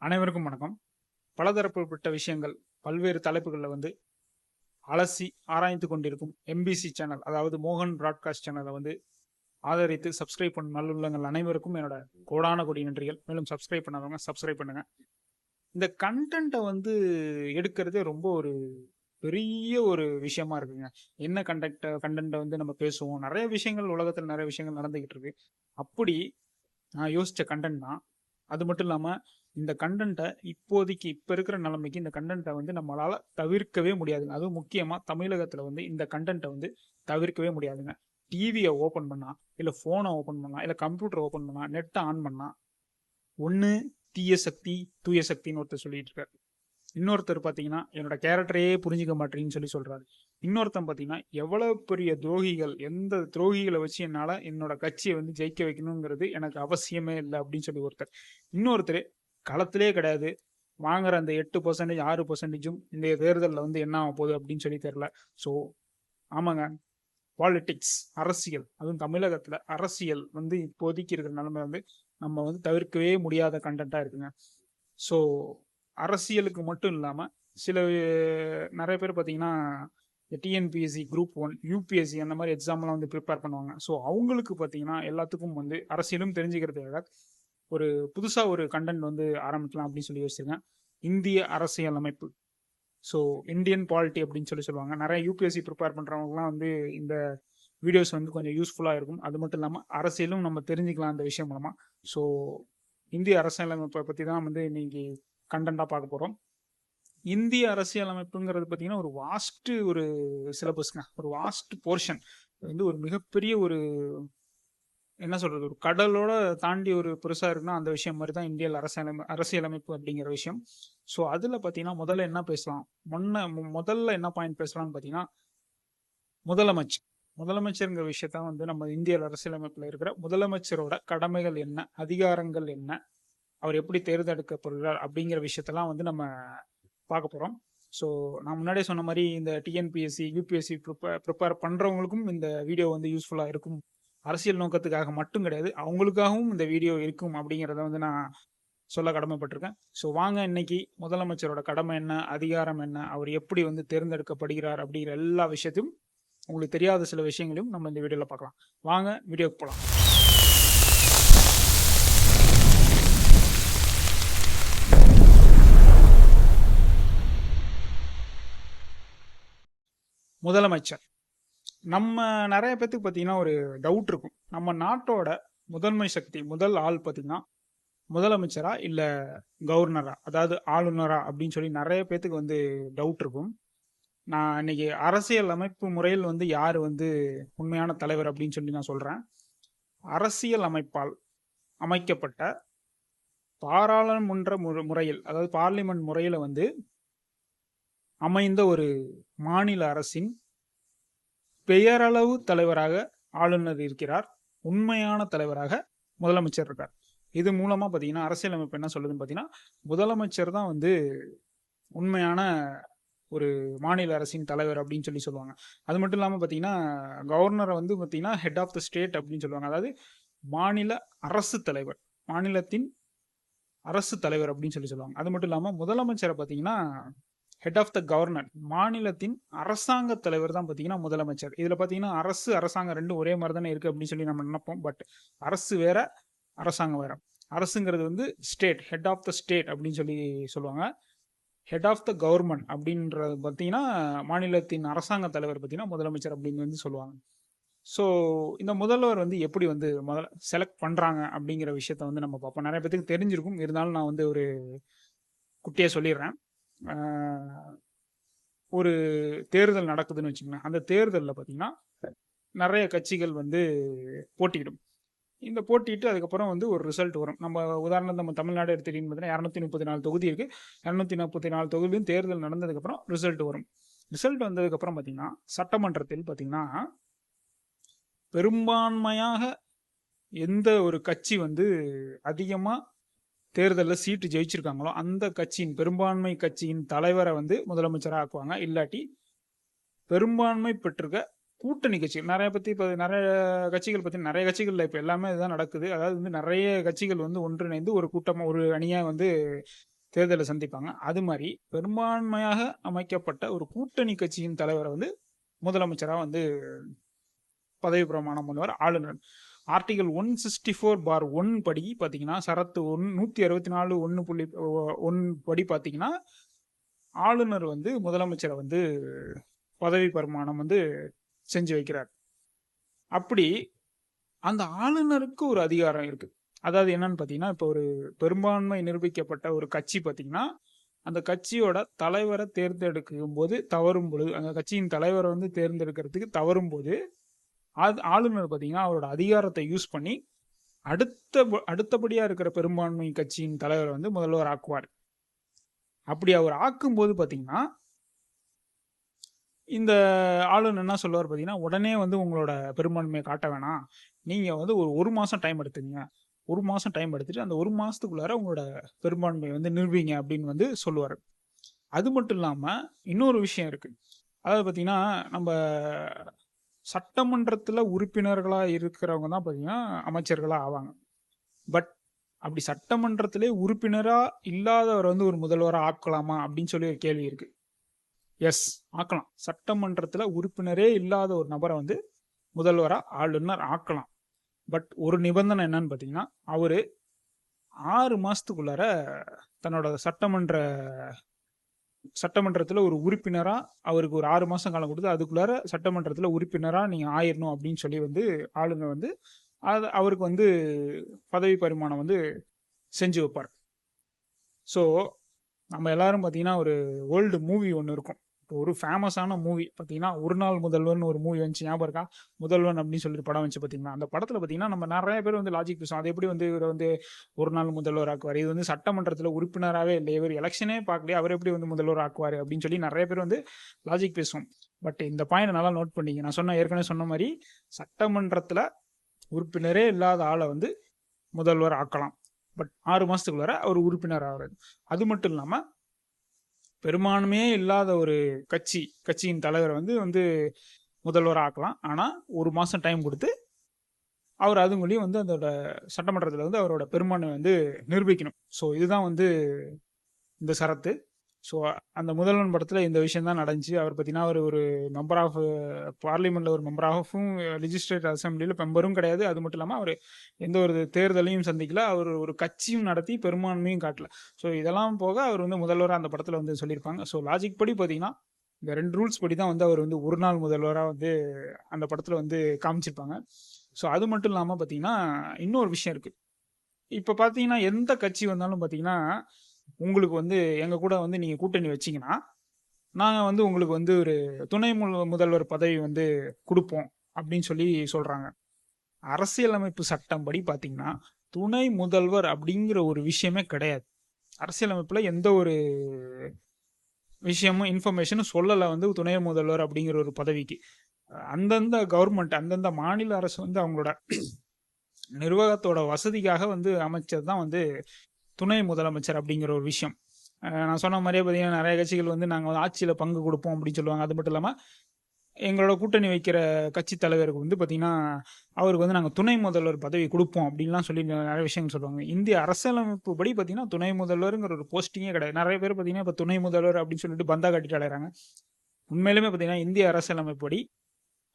அனைவருக்கும் வணக்கம். பலதரப்புப்பட்ட விஷயங்கள் பல்வேறு தலைப்புகளில் வந்து அலசி ஆராய்ந்து கொண்டிருக்கும் எம்பிசி சேனல் அதாவது மோகன் பிராட்காஸ்ட் சேனலை வந்து ஆதரித்து சப்ஸ்கிரைப் பண்ண நல்லுள்ளங்கள் அனைவருக்கும் என்னோட கோடான கொடி நன்றிகள். மேலும் சப்ஸ்கிரைப் பண்ணாதவங்க சப்ஸ்கிரைப் பண்ணுங்க. இந்த கண்டென்ட்டை வந்து எடுக்கிறதே ரொம்ப ஒரு பெரிய ஒரு விஷயமா இருக்குங்க. என்ன கண்டக்ட கண்டென்ட்டை வந்து நம்ம பேசுவோம்? நிறைய விஷயங்கள் உலகத்தில் நிறைய விஷயங்கள் நடந்துகிட்டு இருக்கு. அப்படி நான் யோசித்த கண்டென்ட் தான். அது மட்டும் இல்லாமல் இந்த கண்டென்ட்டை இப்போதைக்கு இப்போ இருக்கிற நிலைமைக்கு இந்த கண்டென்ட்டை வந்து நம்மளால் தவிர்க்கவே முடியாதுங்க. அதுவும் முக்கியமாக தமிழகத்தில் வந்து இந்த கண்டென்ட்டை வந்து தவிர்க்கவே முடியாதுங்க. டிவியை ஓப்பன் பண்ணா இல்லை ஃபோனை ஓப்பன் பண்ணா இல்லை கம்ப்யூட்டர் ஓப்பன் பண்ணா நெட்டை ஆன் பண்ணா ஒன்று தீய சக்தி தூய சக்தின்னு ஒருத்தர் சொல்லிட்டு இருக்காரு. இன்னொருத்தர் பார்த்தீங்கன்னா என்னோட கேரக்டரையே புரிஞ்சுக்க மாட்டேன்னு சொல்லி சொல்றாரு. இன்னொருத்தன் பார்த்தீங்கன்னா எவ்வளவு பெரிய துரோகிகள் எந்த துரோகிகளை வச்சு என்னால் என்னோட கட்சியை வந்து ஜெயிக்க வைக்கணுங்கிறது எனக்கு அவசியமே இல்லை அப்படின்னு சொல்லி ஒருத்தர். இன்னொருத்தர் களத்திலே கிடையாது. வாங்குற அந்த எட்டு பர்சன்டேஜ் ஆறு பர்சன்டேஜும் இந்த தேர்தலில் வந்து என்ன ஆக போகுது அப்படின்னு சொல்லி தெரில ஸோ ஆமாங்க. பாலிட்டிக்ஸ் அரசியல். அதுவும் தமிழகத்தில் அரசியல் வந்து இப்போதைக்கு இருக்கிற நிலைமை வந்து நம்ம வந்து தவிர்க்கவே முடியாத கண்டென்ட்டாக இருக்குங்க. ஸோ அரசியலுக்கு மட்டும் இல்லாமல் சில நிறைய பேர் பார்த்தீங்கன்னா டிஎன்பிஎஸ்சி குரூப் ஒன் யூபிஎஸ்சி அந்த மாதிரி எக்ஸாம்லாம் வந்து ப்ரிப்பேர் பண்ணுவாங்க. ஸோ அவங்களுக்கு பார்த்தீங்கன்னா எல்லாத்துக்கும் வந்து அரசியலும் தெரிஞ்சுக்கிறதுக்காக ஒரு புதுசாக ஒரு கண்டென்ட் வந்து ஆரம்பிக்கலாம் அப்படின்னு சொல்லி யோசிச்சிருக்கேன். இந்திய அரசியல் அமைப்பு ஸோ இந்தியன் பாலிட்டி அப்படின்னு சொல்லி சொல்லுவாங்க. நிறைய யூபிஎஸ்சி ப்ரிப்பேர் பண்ணுறவங்கலாம் வந்து இந்த வீடியோஸ் வந்து கொஞ்சம் யூஸ்ஃபுல்லாக இருக்கும். அது மட்டும் இல்லாமல் அரசியலும் நம்ம தெரிஞ்சுக்கலாம் அந்த விஷயம் மூலமாக ஸோ இந்திய அரசியலமைப்பை பற்றி தான் வந்து இன்னைக்கு கண்டென்ட்டாக பார்க்க போகிறோம் இந்திய அரசியலமைப்புங்கிறது பார்த்தீங்கன்னா ஒரு வாஸ்ட்டு ஒரு சிலபஸ்ங்க ஒரு வாஸ்ட் போர்ஷன் வந்து ஒரு மிகப்பெரிய ஒரு என்ன சொல்றது ஒரு கடலோட தாண்டி ஒரு பெருசா இருக்குன்னா அந்த விஷயம் மாதிரி தான் இந்திய அரசியலமை அரசியலமைப்பு அப்படிங்கிற விஷயம். ஸோ அதில் பார்த்தீங்கன்னா முதல்ல என்ன பேசலாம்? முன்ன முதல்ல என்ன பாயிண்ட் பேசலாம்னு பாத்தீங்கன்னா முதலமைச்சர். முதலமைச்சருங்கிற விஷயத்த வந்து நம்ம இந்திய அரசியலமைப்பில் இருக்கிற முதலமைச்சரோட கடமைகள் என்ன? அதிகாரங்கள் என்ன? அவர் எப்படி தேர்ந்தெடுக்கப்படுகிறார் அப்படிங்கிற விஷயத்தெல்லாம் வந்து நம்ம பார்க்க போகிறோம் ஸோ நான் முன்னாடியே சொன்ன மாதிரி இந்த டிஎன்பிஎஸ்சி யூபிஎஸ்சி ப்ரிப்பேர் ப்ரிப்பேர் பண்ணுறவங்களுக்கும் இந்த வீடியோ வந்து யூஸ்ஃபுல்லாக இருக்கும். அரசியல் நோக்கத்துக்காக மட்டும் கிடையாது. அவங்களுக்காகவும் இந்த வீடியோ இருக்கும் அப்படிங்கிறத வந்து நான் சொல்ல கடமைப்பட்டிருக்கேன். ஸோ வாங்க இன்னைக்கு முதலமைச்சரோட கடமை என்ன அதிகாரம் என்ன அவர் எப்படி வந்து தேர்ந்தெடுக்கப்படுகிறார் அப்படிங்கிற எல்லா விஷயத்தையும் உங்களுக்கு தெரியாத சில விஷயங்களையும் நம்ம இந்த வீடியோவில் பார்க்கலாம். வாங்க வீடியோக்கு போகலாம் முதலமைச்சர். நம்ம நிறைய பேத்துக்கு பார்த்தீங்கன்னா ஒரு டவுட் இருக்கும். நம்ம நாட்டோட முதன்மை சக்தி முதல் ஆள் பார்த்தீங்கன்னா முதலமைச்சரா இல்லை கவர்னரா அதாவது ஆளுநரா அப்படின்னு சொல்லி நிறைய பேத்துக்கு வந்து டவுட் இருக்கும். நான் இன்னைக்கு அரசியல் அமைப்பு முறையில் வந்து யார் வந்து உண்மையான தலைவர் அப்படின்னு சொல்லி நான் சொல்கிறேன் அரசியல் அமைப்பால் அமைக்கப்பட்ட பாராளுமன்ற முறை முறையில் அதாவது பார்லிமெண்ட் முறையில் வந்து அமைந்த ஒரு மாநில அரசின் பெயரளவு தலைவராக ஆளுநர் இருக்கிறார். உண்மையான தலைவராக முதலமைச்சர் இருக்கார். இது மூலமாக பார்த்தீங்கன்னா அரசியலமைப்பு என்ன சொல்லுதுன்னு பார்த்தீங்கன்னா முதலமைச்சர் தான் வந்து உண்மையான ஒரு மாநில அரசின் தலைவர் அப்படின்னு சொல்லி சொல்லுவாங்க. அது மட்டும் இல்லாமல் பார்த்தீங்கன்னா கவர்னரை வந்து பார்த்தீங்கன்னா ஹெட் ஆஃப் த ஸ்டேட் அப்படின்னு சொல்லுவாங்க. அதாவது மாநில அரசு தலைவர் மாநிலத்தின் அரசு தலைவர் அப்படின்னு சொல்லி சொல்லுவாங்க. அது மட்டும் இல்லாமல் முதலமைச்சரை பார்த்தீங்கன்னா ஹெட் ஆஃப் த கவர்னர் மாநிலத்தின் அரசாங்க தலைவர் தான் பார்த்தீங்கன்னா முதலமைச்சர். இதில் பார்த்தீங்கன்னா அரசு அரசாங்கம் ரெண்டும் ஒரே மாதிரி தானே இருக்குது அப்படின்னு சொல்லி நம்ம நினைப்போம். பட் அரசு வேற அரசாங்கம் வேற. அரசுங்கிறது வந்து state head of the state அப்படின்னு சொல்லி சொல்லுவாங்க. ஹெட் ஆஃப் த கவர்மெண்ட் அப்படின்றது பார்த்தீங்கன்னா மாநிலத்தின் அரசாங்க தலைவர் பார்த்தீங்கன்னா முதலமைச்சர் அப்படின்னு வந்து சொல்லுவாங்க. ஸோ இந்த முதல்வர் வந்து எப்படி வந்து முதல்ல செலக்ட் பண்ணுறாங்க அப்படிங்கிற விஷயத்த வந்து நம்ம பார்ப்போம். நிறைய பேத்துக்கு தெரிஞ்சிருக்கும். இருந்தாலும் நான் வந்து ஒரு குட்டியாக சொல்லிடுறேன். ஒரு தேர்தல் நடக்குதுன்னு வச்சுக்கோங்களேன் அந்த தேர்தலில் பார்த்தீங்கன்னா நிறைய கட்சிகள் வந்து போட்டியிடும். இந்த போட்டிட்டு அதுக்கப்புறம் வந்து ஒரு ரிசல்ட் வரும். நம்ம உதாரணம் நம்ம தமிழ்நாடு எடுத்துக்கிட்டீங்கன்னு பார்த்தீங்கன்னா இரநூத்தி முப்பத்தி நாலு தொகுதி இருக்குது இரநூத்தி முப்பத்தி நாலு தொகுதியும் தேர்தல் நடந்ததுக்கப்புறம் ரிசல்ட் வரும். ரிசல்ட் வந்ததுக்கப்புறம் பார்த்தீங்கன்னா சட்டமன்றத்தில் பார்த்தீங்கன்னா பெரும்பான்மையாக எந்த ஒரு கட்சி வந்து அதிகமாக தேர்தலில் சீட்டு ஜெயிச்சிருக்காங்களோ அந்த கட்சியின் பெரும்பான்மை கட்சியின் தலைவரை வந்து முதலமைச்சராக ஆக்குவாங்க இல்லாட்டி பெரும்பான்மை பெற்றிருக்க கூட்டணி கட்சிகள் நிறைய பற்றி இப்போ நிறைய கட்சிகள் பற்றி நிறைய கட்சிகளில் இப்போ எல்லாமே இதுதான் நடக்குது. அதாவது வந்து நிறைய கட்சிகள் வந்து ஒன்றிணைந்து ஒரு கூட்டமாக ஒரு அணியாக வந்து தேர்தலை சந்திப்பாங்க. அது மாதிரி பெரும்பான்மையாக அமைக்கப்பட்ட ஒரு கூட்டணி கட்சியின் தலைவரை வந்து முதலமைச்சராக வந்து பதவி பிரமாணம் பண்ணுவார் ஆளுநர். Article one sixty four bar one படி பார்த்தீங்கன்னா சரத்து ஒன் நூற்றி அறுபத்தி நாலு ஒன்று புள்ளி ஒன் படி பார்த்தீங்கன்னா ஆளுநர் வந்து முதலமைச்சரை வந்து பதவி பிரமாணம் வந்து செஞ்சு வைக்கிறார். அப்படி அந்த ஆளுநருக்கு ஒரு அதிகாரம் இருக்குது அதாவது என்னன்னு பார்த்தீங்கன்னா இப்போ ஒரு பெரும்பான்மை நிரூபிக்கப்பட்ட ஒரு கட்சி பார்த்தீங்கன்னா அந்த கட்சியோட தலைவரை தேர்ந்தெடுக்கும் போது தவறும் பொழுது அந்த கட்சியின் தலைவரை வந்து தேர்ந்தெடுக்கிறதுக்கு தவறும் போது அது ஆளுநர் பார்த்தீங்கன்னா அவரோட அதிகாரத்தை யூஸ் பண்ணி அடுத்த அடுத்தபடியாக இருக்கிற பெரும்பான்மை கட்சியின் தலைவரை வந்து முதல்வர் ஆக்குவார். அப்படி அவர் ஆக்கும்போது பார்த்தீங்கன்னா இந்த ஆளுநர் என்ன சொல்லுவார் பார்த்தீங்கன்னா உடனே வந்து உங்களோட பெரும்பான்மையை காட்ட வேணாம். நீங்கள் வந்து ஒரு ஒரு மாதம் டைம் எடுத்துங்க ஒரு மாதம் டைம் எடுத்துட்டு அந்த ஒரு மாதத்துக்குள்ளார உங்களோட பெரும்பான்மையை வந்து நிறுவீங்க அப்படின்னு வந்து சொல்லுவார். அது மட்டும் இல்லாமல் இன்னொரு விஷயம் இருக்குது அதாவது பார்த்தீங்கன்னா நம்ம சட்டமன்றத்தில் உறுப்பினர்களாக இருக்கிறவங்க தான் பார்த்தீங்கன்னா அமைச்சர்களாக ஆவாங்க. பட் அப்படி சட்டமன்றத்திலே உறுப்பினராக இல்லாதவர் வந்து ஒரு முதல்வராக ஆக்கலாமா அப்படின்னு சொல்லி ஒரு கேள்வி இருக்குது எஸ் ஆக்கலாம். சட்டமன்றத்தில் உறுப்பினரே இல்லாத ஒரு நபரை வந்து முதல்வராக ஆளுநர் ஆக்கலாம். பட் ஒரு நிபந்தனை என்னன்னு பார்த்தீங்கன்னா அவர் ஆறு மாதத்துக்குள்ளார தன்னோட சட்டமன்ற சட்டமன்றத்தில் ஒரு உறுப்பினராக அவருக்கு ஒரு ஆறு மாதம் காலம் கொடுத்து அதுக்குள்ளார சட்டமன்றத்தில் உறுப்பினராக நீங்கள் ஆயிடணும் அப்படின்னு சொல்லி வந்து ஆளுங்க வந்து அது அவருக்கு வந்து பதவி பரிமாணம் வந்து செஞ்சு வைப்பார். ஸோ நம்ம எல்லாரும் பார்த்தீங்கன்னா ஒரு ஓல்டு மூவி ஒன்று இருக்கும். ஒரு ஃபேமஸான மூவி பார்த்தீங்கன்னா ஒரு நாள் முதல்வன் ஒரு மூவி வந்துச்சு. ஞாபகம் இருக்கா? முதல்வன் அப்படின்னு சொல்லிட்டு படம் வந்துச்சு பார்த்தீங்கன்னா அந்த படத்தில் பார்த்தீங்கன்னா நம்ம நிறைய பேர் வந்து லாஜிக் பேசுவோம் அது எப்படி வந்து இவர் வந்து ஒரு நாள் முதல்வர் ஆக்குவார்? இது வந்து சட்டமன்றத்தில் உறுப்பினராகவே இல்லை. இவர் எலெக்ஷனே பார்க்கலையே. அவர் எப்படி வந்து முதல்வர் ஆக்குவார்? அப்படின்னு சொல்லி நிறைய பேர் வந்து லாஜிக் பேசுவோம். பட் இந்த பாயிண்ட் நல்லா நோட் பண்ணிங்க. நான் சொன்ன ஏற்கனவே சொன்ன மாதிரி சட்டமன்றத்தில் உறுப்பினரே இல்லாத ஆளை வந்து முதல்வர் ஆக்கலாம். பட் ஆறு மாதத்துக்குள்ளார அவர் உறுப்பினர் ஆகிறது அது மட்டும் இல்லாமல் பெரும்பான்மையே இல்லாத ஒரு கட்சி கட்சியின் தலைவரை வந்து வந்து முதல்வர் ஆக்கலாம் ஆனால் ஒரு மாதம் டைம் கொடுத்து அவர் அதுங்களையும் வந்து அதோட சட்டமன்றத்தில் வந்து அவரோட பெரும்பான்மை வந்து நிரூபிக்கணும். ஸோ இதுதான் வந்து இந்த சரத்து. ஸோ அந்த முதல்வன் படத்தில் இந்த விஷயம் தான் நடந்துச்சு. அவர் பார்த்தீங்கன்னா அவர் ஒரு மெம்பர் ஆஃப் பார்லிமெண்ட்டில் ஒரு மெம்பர் ஆஃபும் லெஜிஸ்லேட்டிவ் அசம்பிளியில் மெம்பரும் கிடையாது. அது மட்டும் இல்லாமல் அவர் எந்த ஒரு தேர்தலையும் சந்திக்கல. அவர் ஒரு கட்சியும் நடத்தி பெரும்பான்மையும் காட்டல. ஸோ இதெல்லாம் போக அவர் வந்து முதல்வராக அந்த படத்தில் வந்து சொல்லியிருப்பாங்க. ஸோ லாஜிக் படி பார்த்தீங்கன்னா இந்த ரெண்டு ரூல்ஸ் படி தான் வந்து அவர் வந்து ஒரு நாள் முதல்வராக வந்து அந்த படத்தில் வந்து காமிச்சிருப்பாங்க. ஸோ அது மட்டும் இல்லாமல் பார்த்தீங்கன்னா இன்னொரு விஷயம் இருக்குது இப்போ பார்த்தீங்கன்னா எந்த கட்சி வந்தாலும் பார்த்தீங்கன்னா உங்களுக்கு வந்து எங்கள் கூட வந்து நீங்கள் கூட்டணி வச்சிங்கன்னா நாங்கள் வந்து உங்களுக்கு வந்து ஒரு துணை முதல்வர் பதவி வந்து கொடுப்போம் அப்படின்னு சொல்லி சொல்கிறாங்க அரசியலமைப்பு சட்டம் படி பார்த்தீங்கன்னா துணை முதல்வர் அப்படிங்கிற ஒரு விஷயமே கிடையாது. அரசியலமைப்பில் எந்த ஒரு விஷயமும் இன்ஃபர்மேஷனும் சொல்லலை வந்து துணை முதல்வர் அப்படிங்கிற ஒரு பதவிக்கு. அந்தந்த கவர்மெண்ட் அந்தந்த மாநில அரசு வந்து அவங்களோட நிர்வாகத்தோட வசதிக்காக வந்து அமைச்சது தான் வந்து துணை முதலமைச்சர் அப்படிங்கிற ஒரு விஷயம். நான் சொன்ன மாதிரியே பார்த்தீங்கன்னா நிறைய கட்சிகள் வந்து நாங்கள் வந்து ஆட்சியில் பங்கு கொடுப்போம் அப்படின்னு சொல்லுவாங்க. அது மட்டும் இல்லாமல் எங்களோட கூட்டணி வைக்கிற கட்சி தலைவருக்கு வந்து பார்த்தீங்கன்னா அவருக்கு வந்து நாங்கள் துணை முதல்வர் பதவி கொடுப்போம் அப்படின்லாம் சொல்லி நிறைய விஷயங்கள் சொல்லுவாங்க. இந்திய அரசியலமைப்பு படி பார்த்தீங்கன்னா துணை முதல்வருங்கிற ஒரு போஸ்டிங்கே கிடையாது. நிறைய பேர் பார்த்தீங்கன்னா இப்போ துணை முதல்வர் அப்படின்னு சொல்லிட்டு பந்தா கட்டிட்டு அடைகிறாங்க உண்மையிலுமே பார்த்தீங்கன்னா இந்திய அரசியலமைப்பு படி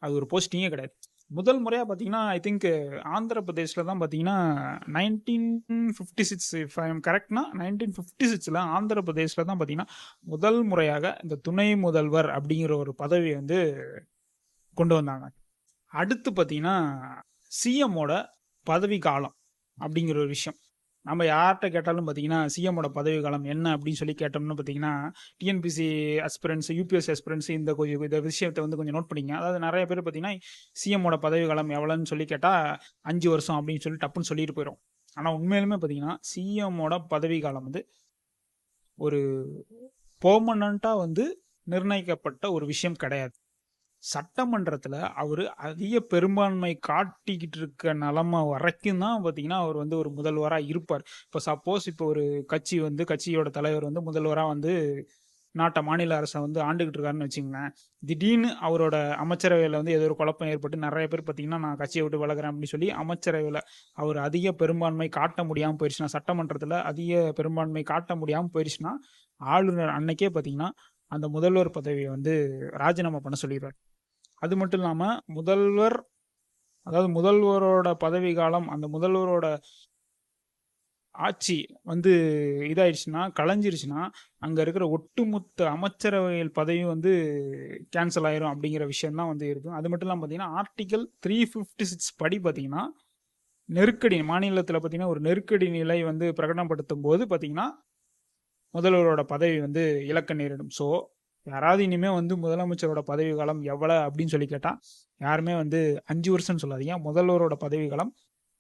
அது ஒரு போஸ்டிங்கே கிடையாது. முதல் முறையாக பார்த்தீங்கன்னா ஐ திங்க் ஆந்திர பிரதேஷில் தான் பார்த்தீங்கன்னா nineteen fifty six if I am கரெக்ட்னா nineteen fifty சிக்ஸில் ஆந்திர பிரதேஷில் தான் பார்த்தீங்கன்னா முதல் முறையாக இந்த துணை முதல்வர் அப்படிங்கிற ஒரு பதவி வந்து கொண்டு வந்தாங்க. அடுத்து பார்த்தீங்கன்னா சிஎம்மோட பதவி காலம் அப்படிங்கிற ஒரு விஷயம். நம்ம யார்கிட்ட கேட்டாலும் பார்த்தீங்கன்னா சிஎம்மோட பதவி காலம் என்ன அப்படின்னு சொல்லி கேட்டோம்னு பார்த்தீங்கன்னா டிஎன்பிசி அஸ்பிரன்ஸ் யூபிஎஸ் அஸ்பிரன்ஸ் இந்த கொஞ்சம் இந்த விஷயத்தை வந்து கொஞ்சம் நோட் பண்ணிங்க. அதாவது நிறைய பேர் பார்த்தீங்கன்னா சிஎம்மோட பதவி காலம் எவ்வளோன்னு சொல்லி கேட்டால் அஞ்சு வருஷம் அப்படின்னு சொல்லி டப்புன்னு சொல்லிட்டு போயிடும் ஆனால் உண்மையிலுமே பார்த்தீங்கன்னா சிஎம்மோட பதவி காலம் வந்து ஒரு பெர்மனண்ட்டாக வந்து நிர்ணயிக்கப்பட்ட ஒரு விஷயம் கிடையாது. சட்டமன்றத்தில் அவர் அதிக பெரும்பான்மை காட்டிக்கிட்டு இருக்க நிலமை வரைக்கும் தான் பார்த்தீங்கன்னா அவர் வந்து ஒரு முதல்வராக இருப்பார். இப்போ சப்போஸ் இப்போ ஒரு கட்சி வந்து கட்சியோட தலைவர் வந்து முதல்வராக வந்து நாட்டை மாநில அரசை வந்து ஆண்டுகிட்டு இருக்காருன்னு வச்சுங்களேன். திடீர்னு அவரோட அமைச்சரவையில் வந்து ஏதோ ஒரு குழப்பம் ஏற்பட்டு நிறைய பேர் பார்த்தீங்கன்னா நான் கட்சியை விட்டு விலகிறேன் அப்படின்னு சொல்லி அமைச்சரவையில் அவர் அதிக பெரும்பான்மை காட்ட முடியாமல் போயிடுச்சுன்னா சட்டமன்றத்தில் அதிக பெரும்பான்மை காட்ட முடியாமல் போயிடுச்சுன்னா ஆளுநர் அன்னைக்கே பார்த்தீங்கன்னா அந்த முதல்வர் பதவியை வந்து ராஜினாமா பண்ண சொல்லிடுவார். அது மட்டும் இல்லாமல் முதல்வர் அதாவது முதல்வரோட பதவி காலம் அந்த முதல்வரோட ஆட்சி வந்து இதாயிடுச்சுன்னா களைஞ்சிருச்சுன்னா அங்கே இருக்கிற ஒட்டுமொத்த அமைச்சரவையில் பதவியும் வந்து கேன்சல் ஆயிரும் அப்படிங்கிற விஷயம்தான் வந்து இருக்கும். அது மட்டும் இல்லாமல் பார்த்தீங்கன்னா ஆர்டிகல் த்ரீ ஃபிஃப்டி சிக்ஸ் படி பார்த்தீங்கன்னா நெருக்கடி மாநிலத்தில் பார்த்தீங்கன்னா ஒரு நெருக்கடி நிலை வந்து பிரகடனப்படுத்தும் போது பார்த்தீங்கன்னா முதல்வரோட பதவி வந்து இலக்க நேரிடும். ஸோ யாராவது இனிமேல் வந்து முதலமைச்சரோட பதவி காலம் எவ்வளோ அப்படின்னு சொல்லி கேட்டால் யாருமே வந்து அஞ்சு வருஷம் சொல்லாதீங்க. முதல்வரோட பதவி காலம்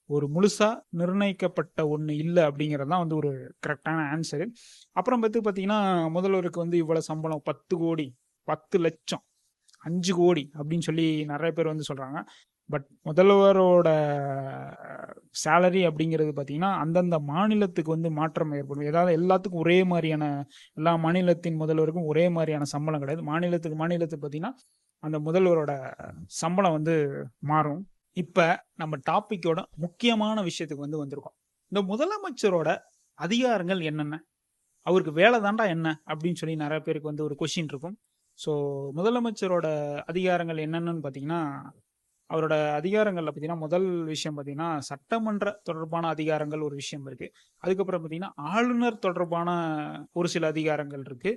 ஒரு முழுசாக நிர்ணயிக்கப்பட்ட ஒன்று இல்லை அப்படிங்கிறது தான் வந்து ஒரு கரெக்டான ஆன்சரு அப்புறம் பார்த்து பார்த்தீங்கன்னா முதல்வருக்கு வந்து இவ்வளோ சம்பளம் பத்து கோடி பத்து லட்சம் அஞ்சு கோடி அப்படின்னு சொல்லி நிறைய பேர் வந்து சொல்கிறாங்க பட் முதல்வரோட சேலரி அப்படிங்கிறது பார்த்தீங்கன்னா அந்தந்த மாநிலத்துக்கு வந்து மாற்றம் ஏற்படும். ஏதாவது எல்லாத்துக்கும் ஒரே மாதிரியான எல்லா மாநிலத்தின் முதல்வருக்கும் ஒரே மாதிரியான சம்பளம் கிடையாது. மாநிலத்துக்கு மாநிலத்துக்கு பார்த்தீங்கன்னா அந்த முதல்வரோட சம்பளம் வந்து மாறும். இப்போ நம்ம டாப்பிக்கோட முக்கியமான விஷயத்துக்கு வந்து வந்திருக்கோம். இந்த முதலமைச்சரோட அதிகாரங்கள் என்னென்ன? அவருக்கு வேலை தாண்டா என்ன? அப்படின்னு சொல்லி நிறைய பேருக்கு வந்து ஒரு கொஷின் இருக்கும். ஸோ முதலமைச்சரோட அதிகாரங்கள் என்னென்னு பார்த்தீங்கன்னா அவரோட அதிகாரங்களில் பார்த்தீங்கன்னா முதல் விஷயம் பார்த்தீங்கன்னா சட்டமன்ற தொடர்பான அதிகாரங்கள் ஒரு விஷயம் இருக்கு. அதுக்கப்புறம் பார்த்தீங்கன்னா ஆளுநர் தொடர்பான ஒரு சில அதிகாரங்கள் இருக்கு.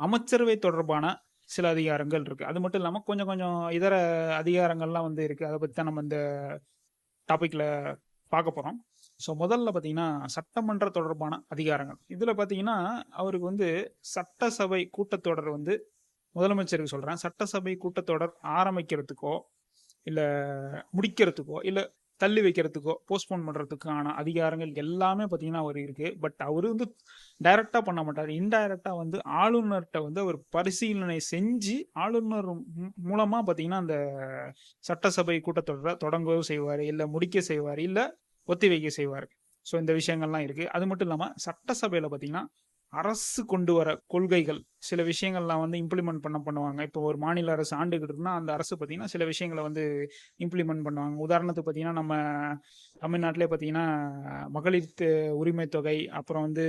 அமைச்சரவை தொடர்பான சில அதிகாரங்கள் இருக்கு. அது மட்டும் இல்லாமல் கொஞ்சம் கொஞ்சம் இதர அதிகாரங்கள்லாம் வந்து இருக்கு. அதை பற்றி தான் நம்ம இந்த டாபிக்ல பார்க்க போகிறோம் ஸோ முதல்ல பார்த்தீங்கன்னா சட்டமன்ற தொடர்பான அதிகாரங்கள். இதில் பார்த்தீங்கன்னா அவருக்கு வந்து சட்டசபை கூட்டத்தொடர் வந்து முதலமைச்சருக்கு சொல்கிறேன் சட்டசபை கூட்டத்தொடர் ஆரம்பிக்கிறதுக்கோ இல்லை முடிக்கிறதுக்கோ இல்லை தள்ளி வைக்கிறதுக்கோ போஸ்ட்போன் பண்ணுறதுக்கான அதிகாரங்கள் எல்லாமே பார்த்தீங்கன்னா அவர் இருக்குது பட் அவர் வந்து டைரெக்டாக பண்ண மாட்டார். இன்டைரக்டாக வந்து ஆளுநர்கிட்ட வந்து அவர் பரிசீலனை செஞ்சு ஆளுநர் மூலமாக பார்த்தீங்கன்னா அந்த சட்டசபை கூட்டத்தொடரை தொடங்கவும் செய்வார் இல்லை முடிக்க செய்வார் இல்லை ஒத்தி வைக்க செய்வார். ஸோ இந்த விஷயங்கள்லாம் இருக்குது அது மட்டும் இல்லாமல் சட்டசபையில் பார்த்தீங்கன்னா அரசு கொண்டு வர கொள்கைகள் சில விஷயங்கள்லாம் வந்து இம்ப்ளிமெண்ட் பண்ண பண்ணுவாங்க. இப்போ ஒரு மாநில அரசு ஆண்டுகிட்டு அந்த அரசு பார்த்தீங்கன்னா சில விஷயங்களை வந்து இம்ப்ளிமெண்ட் பண்ணுவாங்க. உதாரணத்துக்கு பார்த்தீங்கன்னா நம்ம தமிழ்நாட்டிலே பார்த்தீங்கன்னா மகளிர் உரிமை தொகை அப்புறம் வந்து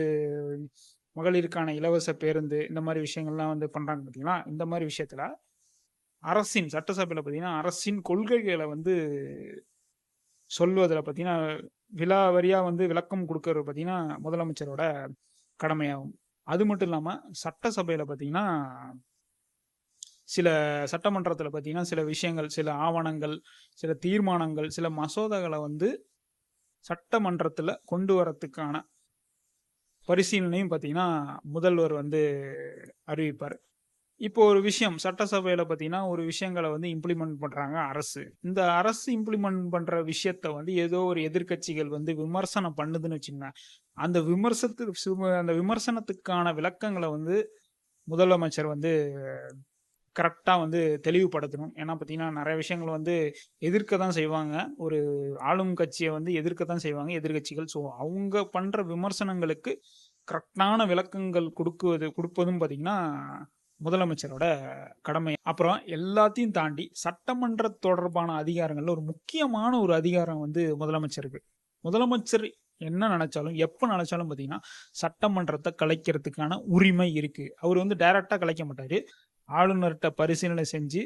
மகளிருக்கான இலவச பேருந்து இந்த மாதிரி விஷயங்கள்லாம் வந்து பண்ணுறாங்க பார்த்தீங்களா? இந்த மாதிரி விஷயத்தில் அரசின் சட்டசபையில் பார்த்தீங்கன்னா அரசின் கொள்கைகளை வந்து சொல்வதில் பார்த்தீங்கன்னா விழாவரியாக வந்து விளக்கம் கொடுக்கறது பார்த்தீங்கன்னா முதலமைச்சரோட கடமையாகும். அது மட்டும் இல்லாமல் சட்டசபையில் பார்த்தீங்கன்னா சில சட்டமன்றத்தில் பார்த்தீங்கன்னா சில விஷயங்கள் சில ஆவணங்கள் சில தீர்மானங்கள் சில மசோதாக்களை வந்து சட்டமன்றத்தில் கொண்டு வரத்துக்கான பரிசீலனையும் பார்த்தீங்கன்னா முதல்வர் வந்து அறிவிப்பார். இப்போ ஒரு விஷயம் சட்டசபையில் பார்த்தீங்கன்னா ஒரு விஷயங்களை வந்து இம்ப்ளிமெண்ட் பண்ணுறாங்க அரசு. இந்த அரசு இம்ப்ளிமெண்ட் பண்ணுற விஷயத்த வந்து ஏதோ ஒரு எதிர்கட்சிகள் வந்து விமர்சனம் பண்ணுதுன்னு வச்சுங்க அந்த விமர்சனத்துக்கு அந்த விமர்சனத்துக்கான விளக்கங்களை வந்து முதலமைச்சர் வந்து கரெக்டாக வந்து தெளிவுபடுத்தணும். ஏன்னா பார்த்தீங்கன்னா நிறைய விஷயங்கள் வந்து எதிர்க்க தான் செய்வாங்க. ஒரு ஆளும் கட்சியை வந்து எதிர்க்க தான் செய்வாங்க எதிர்கட்சிகள். ஸோ அவங்க பண்ணுற விமர்சனங்களுக்கு கரெக்டான விளக்கங்கள் கொடுக்குவது கொடுப்பதும் பார்த்தீங்கன்னா முதலமைச்சரோட கடமை. அப்புறம் எல்லாத்தையும் தாண்டி சட்டமன்ற தொடர்பான அதிகாரங்களில் ஒரு முக்கியமான ஒரு அதிகாரம் வந்து முதலமைச்சருக்கு. முதலமைச்சர் என்ன நினைச்சாலும் எப்போ நினைச்சாலும் பார்த்தீங்கன்னா சட்டமன்றத்தை கலைக்கிறதுக்கான உரிமை இருக்கு. அவர் வந்து டைரக்டா கலைக்க மாட்டாரு. ஆளுநர்கிட்ட பரிசீலனை செஞ்சு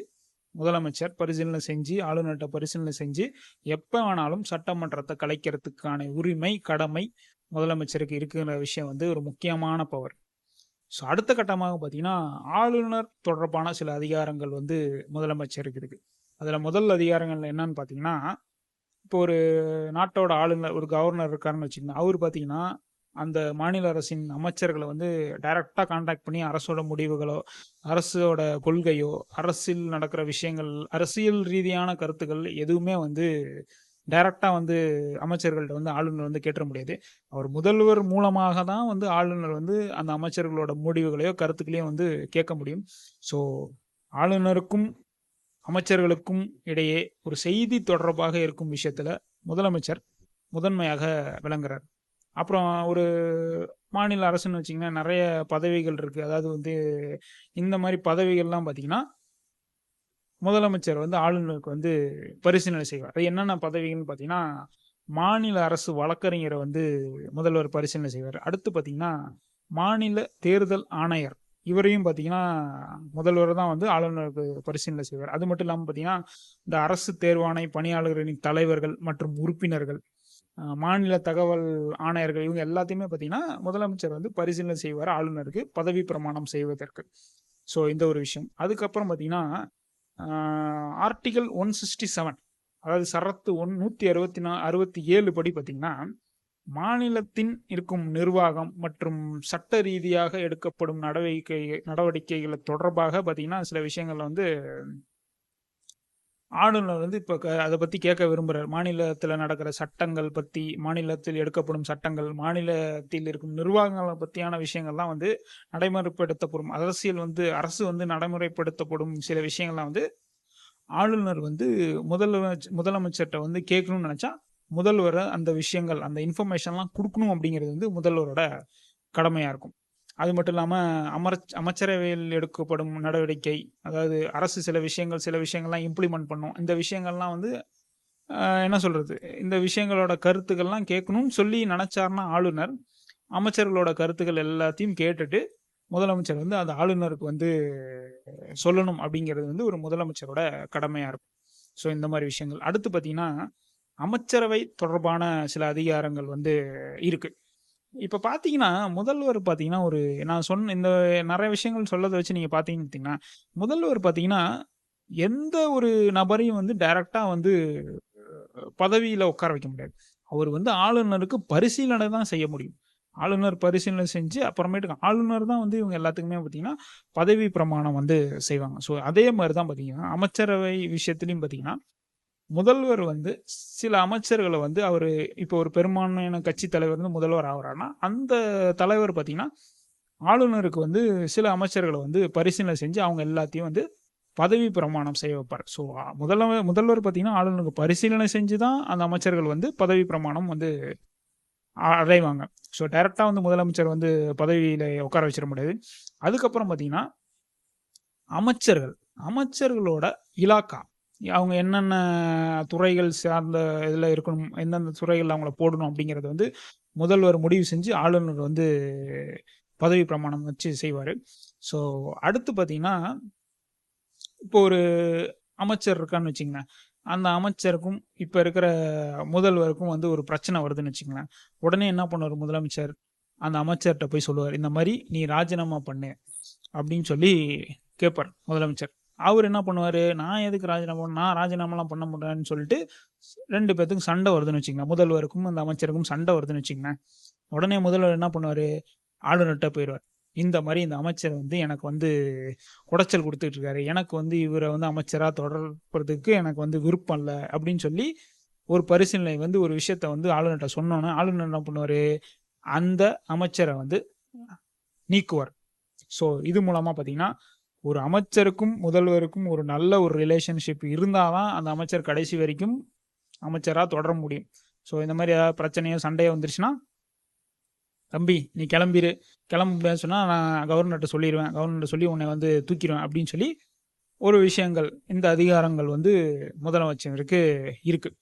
முதலமைச்சர் பரிசீலனை செஞ்சு ஆளுநர்கிட்ட பரிசீலனை செஞ்சு எப்போ வேணாலும் சட்டமன்றத்தை கலைக்கிறதுக்கான உரிமை கடமை முதலமைச்சருக்கு இருக்குங்கிற விஷயம் வந்து ஒரு முக்கியமான பவர் ஸோ அடுத்த கட்டமாக பார்த்தீங்கன்னா ஆளுநர் தொடர்பான சில அதிகாரங்கள் வந்து முதலமைச்சருக்கு இருக்கு. அதில் முதல் அதிகாரங்கள் என்னன்னு பார்த்தீங்கன்னா இப்போ ஒரு நாட்டோட ஆளுநர் ஒரு கவர்னர் இருக்காருன்னு வச்சுக்கோங்க அவர் பார்த்தீங்கன்னா அந்த மாநில அரசின் அமைச்சர்களை வந்து டைரக்டாக கான்டாக்ட் பண்ணி அரசோட முடிவுகளோ அரசோட கொள்கையோ அரசில் நடக்கிற விஷயங்கள் அரசியல் ரீதியான கருத்துக்கள் எதுவுமே வந்து டைரக்டாக வந்து அமைச்சர்கள்ட்ட வந்து ஆளுநர் வந்து கேட்ட முடியாது. அவர் முதல்வர் மூலமாக தான் வந்து ஆளுநர் வந்து அந்த அமைச்சர்களோட முடிவுகளையோ கருத்துக்களையோ வந்து கேட்க முடியும். ஸோ ஆளுநருக்கும் அமைச்சர்களுக்கும் இடையே ஒரு செய்தி தொடர்பாக இருக்கும் விஷயத்துல முதலமைச்சர் முதன்மையாக விளங்குறார். அப்புறம் ஒரு மாநில அரசுன்னு வச்சிங்கன்னா நிறைய பதவிகள் இருக்குது அதாவது வந்து இந்த மாதிரி பதவிகள்லாம் பார்த்தீங்கன்னா முதலமைச்சர் வந்து ஆளுநருக்கு வந்து பரிசீலனை செய்வார். அது என்னென்ன பதவிகள்னு பார்த்தீங்கன்னா மாநில அரசு வழக்கறிஞரை வந்து முதல்வர் பரிசீலனை செய்வார். அடுத்து பார்த்தீங்கன்னா மாநில தேர்தல் ஆணையர். இவரையும் பார்த்தீங்கன்னா முதல்வர் தான் வந்து ஆளுநருக்கு பரிசீலனை செய்வார். அது மட்டும் இல்லாமல் பார்த்தீங்கன்னா இந்த அரசு தேர்வாணை பணியாளர்களின் தலைவர்கள் மற்றும் உறுப்பினர்கள் மாநில தகவல் ஆணையர்கள் இவங்க எல்லாத்தையுமே பார்த்தீங்கன்னா முதலமைச்சர் வந்து பரிசீலனை செய்வார் ஆளுநருக்கு பதவி பிரமாணம் செய்வதற்கு. ஸோ இந்த ஒரு விஷயம். அதுக்கப்புறம் பார்த்தீங்கன்னா ஆர்டிகல் ஒன் சிக்ஸ்டி செவன் அதாவது சரத்து ஒன் நூற்றி அறுபத்தி நா அறுபத்தி ஏழு படி பார்த்தீங்கன்னா மாநிலத்தின் இருக்கும் நிர்வாகம் மற்றும் சட்ட ரீதியாக எடுக்கப்படும் நடவடிக்கை நடவடிக்கைகள் தொடர்பாக பார்த்தீங்கன்னா சில விஷயங்கள் வந்து ஆளுநர் வந்து இப்போ அதை பற்றி கேட்க விரும்புகிறார் மாநிலத்தில் நடக்கிற சட்டங்கள் பற்றி மாநிலத்தில் எடுக்கப்படும் சட்டங்கள் மாநிலத்தில் இருக்கும் நிர்வாகங்களை பற்றியான விஷயங்கள்லாம் வந்து நடைமுறைப்படுத்தப்படும். அரசியல் வந்து அரசு வந்து நடைமுறைப்படுத்தப்படும் சில விஷயங்கள்லாம் வந்து ஆளுநர் வந்து முதலமைச்சர் முதலமைச்சர்கிட்ட வந்து கேட்கணும்னு நினச்சா முதல்வர் அந்த விஷயங்கள் அந்த இன்ஃபர்மேஷன்லாம் கொடுக்கணும் அப்படிங்கிறது வந்து முதல்வரோட கடமையாக இருக்கும். அது மட்டும் இல்லாமல் அமர அமைச்சரவையில் எடுக்கப்படும் நடவடிக்கை அதாவது அரசு சில விஷயங்கள் சில விஷயங்கள்லாம் இம்ப்ளிமெண்ட் பண்ணும். இந்த விஷயங்கள்லாம் வந்து என்ன சொல்கிறது இந்த விஷயங்களோட கருத்துக்கள்லாம் கேட்கணும்னு சொல்லி நினச்சார்னா ஆளுநர் அமைச்சர்களோட கருத்துக்கள் எல்லாத்தையும் கேட்டுட்டு முதலமைச்சர் வந்து அந்த ஆளுநருக்கு வந்து சொல்லணும் அப்படிங்கிறது வந்து ஒரு முதலமைச்சரோட கடமையாக இருக்கும். ஸோ இந்த மாதிரி விஷயங்கள். அடுத்து பார்த்தீங்கன்னா அமைச்சரவை தொடர்பான சில அதிகாரங்கள் வந்து இருக்கு. இப்போ பார்த்தீங்கன்னா முதல்வர் பார்த்தீங்கன்னா ஒரு நான் சொன்ன இந்த நிறைய விஷயங்கள் சொல்லதை வச்சு நீங்கள் பார்த்தீங்கன்னு பார்த்தீங்கன்னா முதல்வர் பார்த்தீங்கன்னா எந்த ஒரு நபரையும் வந்து டைரக்டாக வந்து பதவியில் உட்கார வைக்க முடியாது. அவர் வந்து ஆளுநருக்கு பரிசீலனை தான் செய்ய முடியும். ஆளுநர் பரிசீலனை செஞ்சு அப்புறமேட்டுக்கு ஆளுநர் தான் வந்து இவங்க எல்லாத்துக்குமே பார்த்தீங்கன்னா பதவி பிரமாணம் வந்து செய்வாங்க. ஸோ அதே மாதிரி தான் பார்த்தீங்கன்னா அமைச்சரவை விஷயத்துலையும் பார்த்தீங்கன்னா முதல்வர் வந்து சில அமைச்சர்களை வந்து அவர் இப்போ ஒரு பெரும்பான்மையான கட்சி தலைவர் வந்து முதல்வர் ஆகிறாருன்னா அந்த தலைவர் பார்த்தீங்கன்னா ஆளுநருக்கு வந்து சில அமைச்சர்களை வந்து பரிசீலனை செஞ்சு அவங்க எல்லாத்தையும் வந்து பதவி பிரமாணம் செய்ய வைப்பார். ஸோ முதல்வர் முதல்வர் பார்த்தீங்கன்னா ஆளுநருக்கு பரிசீலனை செஞ்சு தான் அந்த அமைச்சர்கள் வந்து பதவி பிரமாணம் வந்து அடைவாங்க. ஸோ டைரெக்டாக வந்து முதலமைச்சர் வந்து பதவியில் உட்கார வச்சிட முடியாது. அதுக்கப்புறம் பார்த்தீங்கன்னா அமைச்சர்கள் அமைச்சர்களோட இலாக்கா அவங்க என்னென்ன துறைகள் சார்ந்த இதில் இருக்கணும் எந்தெந்த துறைகள் அவங்கள போடணும் அப்படிங்கிறத வந்து முதல்வர் முடிவு செஞ்சு ஆளுநர் வந்து பதவி பிரமாணம் வச்சு செய்வார். ஸோ அடுத்து பார்த்தீங்கன்னா இப்போ ஒரு அமைச்சர் இருக்கான்னு வச்சுங்களேன். அந்த அமைச்சருக்கும் இப்போ இருக்கிற முதல்வருக்கும் வந்து ஒரு பிரச்சனை வருதுன்னு வச்சுங்களேன். உடனே என்ன பண்ணுவார் முதலமைச்சர்? அந்த அமைச்சர்கிட்ட போய் சொல்லுவார் இந்த மாதிரி நீ ராஜினாமா பண்ணு அப்படின்னு சொல்லி கேட்பார் முதலமைச்சர். அவர் என்ன பண்ணுவார்? நான் எதுக்கு ராஜினாமா பண்ண- நான் ராஜினாமாலாம் பண்ண முடியாதுன்னு சொல்லிட்டு ரெண்டு பேர்த்துக்கும் சண்டை வருதுன்னு வச்சுக்கோங்க. முதல்வருக்கும் அந்த அமைச்சருக்கும் சண்டை வருதுன்னு வச்சுங்களேன் உடனே முதல்வர் என்ன பண்ணுவார்? ஆளுநர்கிட்ட போயிடுவார் இந்த மாதிரி இந்த அமைச்சர் வந்து எனக்கு வந்து குடைச்சல் கொடுத்துட்டு இருக்காரு. எனக்கு வந்து இவரை வந்து அமைச்சராக தொடர்புறதுக்கு எனக்கு வந்து விருப்பம் இல்லை அப்படின்னு சொல்லி ஒரு பரிசீலனை வந்து ஒரு விஷயத்த வந்து ஆளுநர்கிட்ட சொன்னோன்னே ஆளுநர் என்ன பண்ணுவார்? அந்த அமைச்சரை வந்து நீக்குவார். ஸோ இது மூலமாக பார்த்தீங்கன்னா ஒரு அமைச்சருக்கும் முதல்வருக்கும் ஒரு நல்ல ஒரு ரிலேஷன்ஷிப் இருந்தால் தான் அந்த அமைச்சர் கடைசி வரைக்கும் அமைச்சராக தொடர முடியும். ஸோ இந்த மாதிரி ஏதாவது பிரச்சனையோ சண்டையோ வந்துருச்சுன்னா தம்பி நீ கிளம்பிரு. கிளம்புன்னு சொன்னால் நான் கவர்னர்கிட்ட சொல்லிடுவேன் கவர்னர்கிட்ட சொல்லி உன்னை வந்து தூக்கிடுவேன் அப்படின்னு சொல்லி ஒரு விஷயங்கள் இந்த அதிகாரங்கள் வந்து முதலமைச்சருக்கு இருக்குது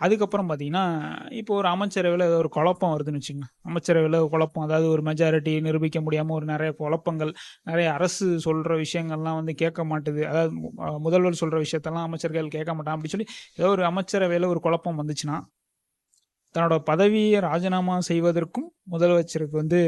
அதுக்கப்புறம் பார்த்தீங்கன்னா இப்போ ஒரு அமைச்சரவையில் ஏதோ ஒரு குழப்பம் வருதுன்னு வச்சுக்கோங்க. அமைச்சரவையில் குழப்பம் அதாவது ஒரு மெஜாரிட்டி நிரூபிக்க முடியாமல் ஒரு நிறைய குழப்பங்கள் நிறைய அரசு சொல்கிற விஷயங்கள்லாம் வந்து கேட்க மாட்டுது. அதாவது முதல்வர் சொல்கிற விஷயத்தெல்லாம் அமைச்சர்கள் கேட்க மாட்டான் அப்படின்னு சொல்லி ஏதோ ஒரு அமைச்சரவையில் ஒரு குழப்பம் வந்துச்சுன்னா தன்னோட பதவியை ராஜினாமா செய்வதற்கும் முதலமைச்சருக்கு வந்து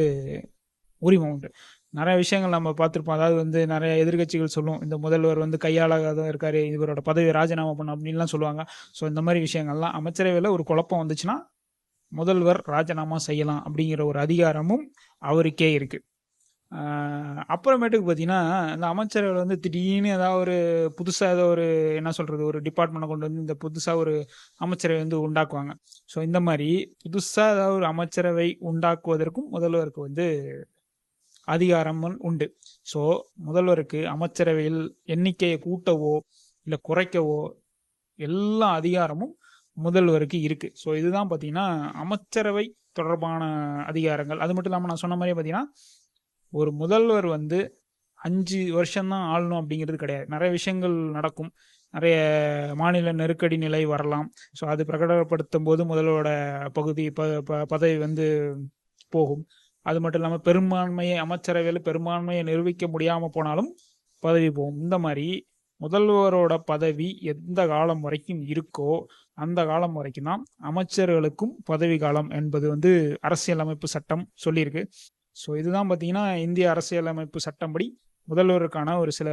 உரிமை உண்டு. நிறைய விஷயங்கள் நம்ம பார்த்துருப்போம். அதாவது வந்து நிறைய எதிர்க்கட்சிகள் சொல்லும் இந்த முதல்வர் வந்து கையாளாதான் இருக்காரு இவரோட பதவி ராஜினாமா பண்ண அப்படின்லாம் சொல்லுவாங்க. ஸோ இந்த மாதிரி விஷயங்கள்லாம் அமைச்சரவையில் ஒரு குழப்பம் வந்துச்சுன்னா முதல்வர் ராஜினாமா செய்யலாம் அப்படிங்கிற ஒரு அதிகாரமும் அவருக்கே இருக்கு. அப்புறமேட்டுக்கு பார்த்தீங்கன்னா இந்த அமைச்சரவையில் வந்து திடீர்னு ஏதாவது ஒரு புதுசாக ஏதோ ஒரு என்ன சொல்கிறது ஒரு டிபார்ட்மெண்ட்டை கொண்டு வந்து இந்த புதுசாக ஒரு அமைச்சரவை வந்து உண்டாக்குவாங்க. ஸோ இந்த மாதிரி புதுசாக ஏதாவது ஒரு அமைச்சரவை உண்டாக்குவதற்கும் முதல்வருக்கு வந்து அதிகாரம் உண்டு. ஸோ முதல்வருக்கு அமைச்சரவையில் எண்ணிக்கையை கூட்டவோ இல்லை குறைக்கவோ எல்லா அதிகாரமும் முதல்வருக்கு இருக்கு. ஸோ இதுதான் பார்த்தீங்கன்னா அமைச்சரவை தொடர்பான அதிகாரங்கள். அது மட்டும் இல்லாமல் நான் சொன்ன மாதிரி பார்த்தீங்கன்னா ஒரு முதல்வர் வந்து அஞ்சு வருஷம்தான் ஆளணும் அப்படிங்கிறது கிடையாது. நிறைய விஷயங்கள் நடக்கும். நிறைய மாநில நெருக்கடி நிலை வரலாம். ஸோ அது பிரகடனப்படுத்தும் போது முதல்வரோட பகுதி ப ப- பதவி வந்து போகும். அது மட்டும் இல்லாமல் பெரும்பான்மையை அமைச்சரவையில் பெரும்பான்மையை நிரூபிக்க முடியாமல் போனாலும் பதவி போகும். இந்த மாதிரி முதல்வரோட பதவி எந்த காலம் வரைக்கும் இருக்கோ அந்த காலம் வரைக்கும் தான் அமைச்சர்களுக்கும் பதவி காலம் என்பது வந்து அரசியலமைப்பு சட்டம் சொல்லியிருக்கு. ஸோ இதுதான் பார்த்தீங்கன்னா இந்திய அரசியலமைப்பு சட்டம்படி முதல்வருக்கான ஒரு சில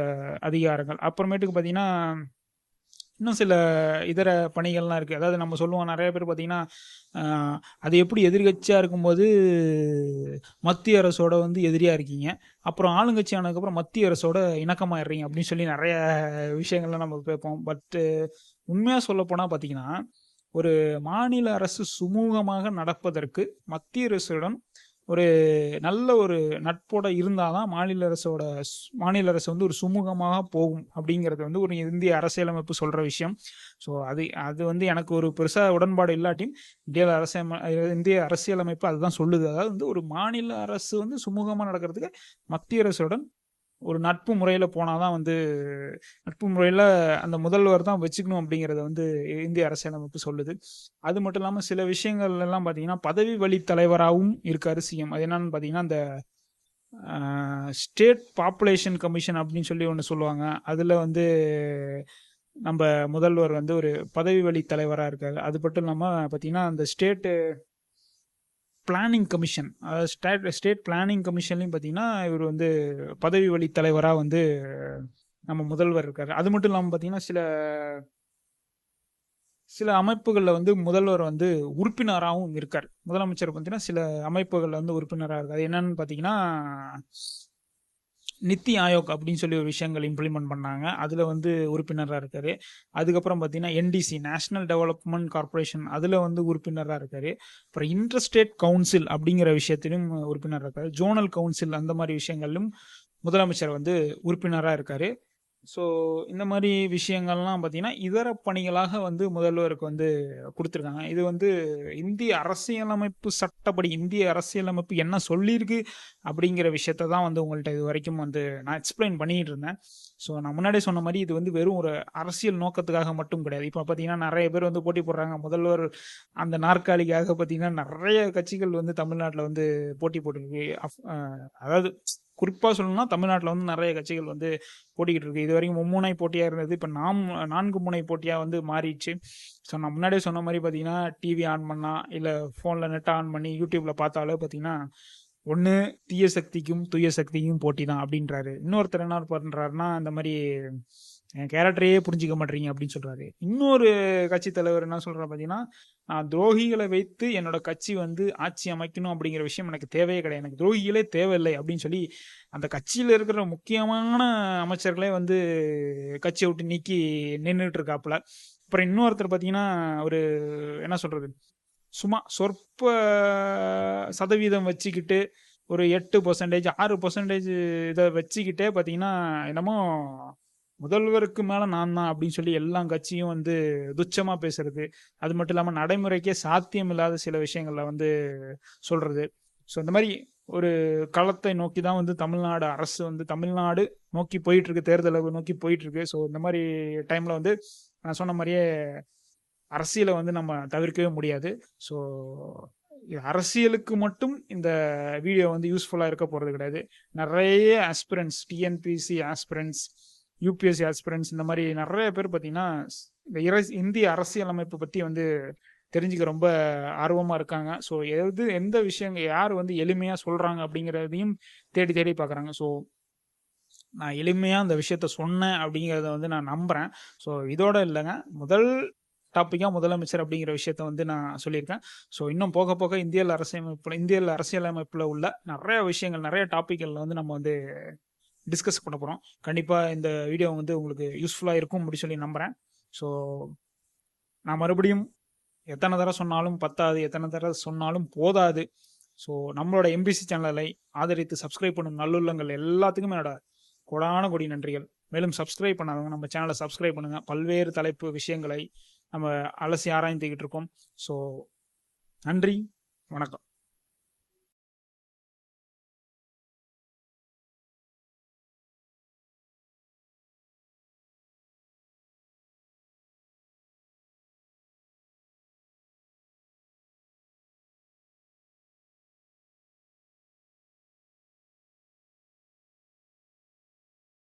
அதிகாரங்கள். அப்புறமேட்டுக்கு பார்த்தீங்கன்னா இன்னும் சில இதர பணிகள்லாம் இருக்குது அதாவது நம்ம சொல்லுவோம் நிறைய பேர் பார்த்தீங்கன்னா அது எப்படி எதிர்கட்சியாக இருக்கும்போது மத்திய அரசோட வந்து எதிரியாக இருக்கீங்க. அப்புறம் ஆளுங்கட்சி ஆனதுக்கப்புறம் மத்திய அரசோட இணக்கமாயிடுறீங்க அப்படின்னு சொல்லி நிறைய விஷயங்கள்லாம் நம்ம கேட்போம் பட்டு உண்மையாக சொல்லப்போனால் பார்த்தீங்கன்னா ஒரு மாநில அரசு சுமூகமாக நடப்பதற்கு மத்திய அரசுடன் ஒரு நல்ல ஒரு நட்போட இருந்தால் தான் மாநில அரசோட மாநில அரசு வந்து ஒரு சுமூகமாக போகும் அப்படிங்கிறது வந்து ஒரு இந்திய அரசியலமைப்பு சொல்கிற விஷயம். ஸோ அது அது வந்து எனக்கு ஒரு பெருசாக உடன்பாடு இல்லாட்டியும் இந்திய அரசியல் இந்திய அரசியலமைப்பு அதுதான் சொல்லுது. அதாவது வந்து ஒரு மாநில அரசு வந்து சுமூகமாக நடக்கிறதுக்கு மத்திய அரசுடன் ஒரு நட்பு முறையில் போனால் தான் வந்து நட்பு முறையில் அந்த முதல்வர் தான் வச்சுக்கணும் அப்படிங்கிறத வந்து இந்திய அரசியலமைப்பு சொல்லுது. அது மட்டும் இல்லாமல் சில விஷயங்கள் எல்லாம் பார்த்தீங்கன்னா பதவி வழி தலைவராகவும் இருக்காரு சிஎம். அது என்னன்னு பார்த்தீங்கன்னா அந்த ஸ்டேட் பாப்புலேஷன் கமிஷன் அப்படின்னு சொல்லி ஒன்று சொல்லுவாங்க. அதில் வந்து நம்ம முதல்வர் வந்து ஒரு பதவி வழி தலைவராக இருக்காரு. அது மட்டும் இல்லாமல் பார்த்தீங்கன்னா அந்த state planning commission state state planning கமிஷன்லையும் பார்த்தீங்கன்னா இவர் வந்து பதவி வழி தலைவராக வந்து நம்ம முதல்வர் இருக்கார். அது மட்டும் இல்லாமல் பார்த்தீங்கன்னா சில சில அமைப்புகளில் வந்து முதல்வர் வந்து உறுப்பினராகவும் இருக்கார். முதலமைச்சர் பார்த்தீங்கன்னா சில அமைப்புகளில் வந்து உறுப்பினராக இருக்கார். என்னன்னு பார்த்தீங்கன்னா நித்தி ஆயோக் அப்படின்னு சொல்லி ஒரு விஷயங்கள் இம்ப்ளிமெண்ட் பண்ணாங்க. அதில் வந்து உறுப்பினராக இருக்கார். அதுக்கப்புறம் பார்த்தீங்கன்னா என்டிசி நேஷனல் டெவலப்மெண்ட் கார்ப்பரேஷன் அதில் வந்து உறுப்பினராக இருக்கார். அப்புறம் இன்டர்ஸ்டேட் கவுன்சில் அப்படிங்கிற விஷயத்திலும் உறுப்பினராக இருக்கார். ஜோனல் கவுன்சில் அந்த மாதிரி விஷயங்களிலும் முதலமைச்சர் வந்து உறுப்பினராக இருக்கார். ஸோ இந்த மாதிரி விஷயங்கள்லாம் பார்த்தீங்கன்னா இதர பணிகளாக வந்து முதல்வருக்கு வந்து கொடுத்துருக்காங்க. இது வந்து இந்திய அரசியலமைப்பு சட்டப்படி இந்திய அரசியலமைப்பு என்ன சொல்லியிருக்கு அப்படிங்கிற விஷயத்த தான் வந்து உங்கள்கிட்ட இது வரைக்கும் வந்து நான் எக்ஸ்பிளைன் பண்ணிட்டு இருந்தேன். ஸோ நான் முன்னாடியே சொன்ன மாதிரி இது வந்து வெறும் ஒரு அரசியல் நோக்கத்துக்காக மட்டும் கிடையாது. இப்போ பார்த்தீங்கன்னா நிறைய பேர் வந்து போட்டி போடுறாங்க. முதல்வர் அந்த நாற்காலிக்காக பார்த்தீங்கன்னா நிறைய கட்சிகள் வந்து தமிழ்நாட்டில் வந்து போட்டி போட்டுருக்கு. அஃப்- அதாவது குறிப்பாக சொல்லணும்னா தமிழ்நாட்டில் வந்து நிறைய கட்சிகள் வந்து போட்டிக்கிட்டு இருக்கு. இது வரைக்கும் மும்முனை போட்டியாக இருந்தது. இப்போ நாம் நான்கு முனை போட்டியாக வந்து மாறிடுச்சு. ஸோ நான் முன்னாடியே சொன்ன மாதிரி பார்த்தீங்கன்னா டிவி ஆன் பண்ணா இல்லை ஃபோனில் நெட் ஆன் பண்ணி யூடியூப்ல பார்த்தாலே பார்த்தீங்கன்னா ஒன்று தீய சக்திக்கும் தூய சக்திக்கும் போட்டி தான் அப்படின்றாரு. இன்னொருத்தர் என்ன பண்ணுறாருன்னா இந்த மாதிரி என் கேரக்டரையே புரிஞ்சிக்க மாட்டீங்க அப்படின்னு சொல்கிறாரு இன்னொரு கட்சி தலைவர் என்ன சொல்கிறார் பார்த்தீங்கன்னா நான் துரோகிகளை வைத்து என்னோட கட்சி வந்து ஆட்சி அமைக்கணும் அப்படிங்கிற விஷயம் எனக்கு தேவையே கிடையாது. எனக்கு துரோகிகளே தேவையில்லை அப்படின்னு சொல்லி அந்த கட்சியில் இருக்கிற முக்கியமான அமைச்சர்களே வந்து கட்சியை விட்டு நீக்கி நின்றுட்டு இருக்காப்புல அப்புறம் இன்னொருத்தர் பார்த்தீங்கன்னா ஒரு என்ன சொல்றது? சும்மா சொற்ப சதவீதம் வச்சுக்கிட்டு ஒரு எட்டு பர்சன்டேஜ் ஆறு பர்சன்டேஜ் இதை வச்சுக்கிட்டே பார்த்தீங்கன்னா என்னமோ முதல்வருக்கு மேலே நான் தான் அப்படின்னு சொல்லி எல்லா கட்சியும் வந்து துச்சமாக பேசுறது. அது மட்டும் இல்லாமல் நடைமுறைக்கே சாத்தியம் இல்லாத சில விஷயங்கள்ல வந்து சொல்றது. ஸோ இந்த மாதிரி ஒரு களத்தை நோக்கி தான் வந்து தமிழ்நாடு அரசு வந்து தமிழ்நாடு நோக்கி போயிட்டு இருக்கு தேர்தலை நோக்கி போயிட்டு இருக்கு ஸோ இந்த மாதிரி டைம்ல வந்து நான் சொன்ன மாதிரியே அரசியலை வந்து நம்ம தவிர்க்கவே முடியாது. ஸோ அரசியலுக்கு மட்டும் இந்த வீடியோ வந்து யூஸ்ஃபுல்லாக இருக்க போகிறது கிடையாது. நிறைய aspirants TNPSC aspirants UPSC aspirants இந்த மாதிரி நிறைய பேர் பார்த்தீங்கன்னா இந்த இந்திய அரசியலமைப்பு பற்றி வந்து தெரிஞ்சுக்க ரொம்ப ஆர்வமாக இருக்காங்க. ஸோ எது எந்த விஷயங்கள் யார் வந்து எளிமையாக சொல்கிறாங்க அப்படிங்கிறதையும் தேடி தேடி பார்க்குறாங்க. ஸோ நான் எளிமையாக அந்த விஷயத்த சொன்னேன் அப்படிங்கிறத வந்து நான் நம்புகிறேன் ஸோ இதோட இல்லைங்க. முதல் டாப்பிக்காக முதலமைச்சர் அப்படிங்கிற விஷயத்த வந்து நான் சொல்லியிருக்கேன். ஸோ இன்னும் போக போக இந்தியல் அரசியலமைப்பில் இந்தியல் அரசியலமைப்பில் உள்ள நிறைய விஷயங்கள் நிறைய டாப்பிக்கில் வந்து நம்ம வந்து டிஸ்கஸ் பண்ண போகிறோம் கண்டிப்பாக இந்த வீடியோ வந்து உங்களுக்கு யூஸ்ஃபுல்லாக இருக்கும் அப்படி சொல்லி நம்புகிறேன் ஸோ நான் மறுபடியும் எத்தனை தடவை சொன்னாலும் பத்தாது எத்தனை தடவை சொன்னாலும் போதாது. ஸோ நம்மளோட எம்பிசி சேனலை ஆதரித்து சப்ஸ்கிரைப் பண்ணும் நல்லுள்ளங்கள் எல்லாத்துக்குமே என்னோட கொடான கொடி நன்றிகள். மேலும் சப்ஸ்கிரைப் பண்ணாதவங்க நம்ம சேனலை சப்ஸ்கிரைப் பண்ணுங்கள் பல்வேறு தலைப்பு விஷயங்களை நம்ம அலசி ஆராய்ந்துக்கிட்டு இருக்கோம். ஸோ நன்றி வணக்கம்.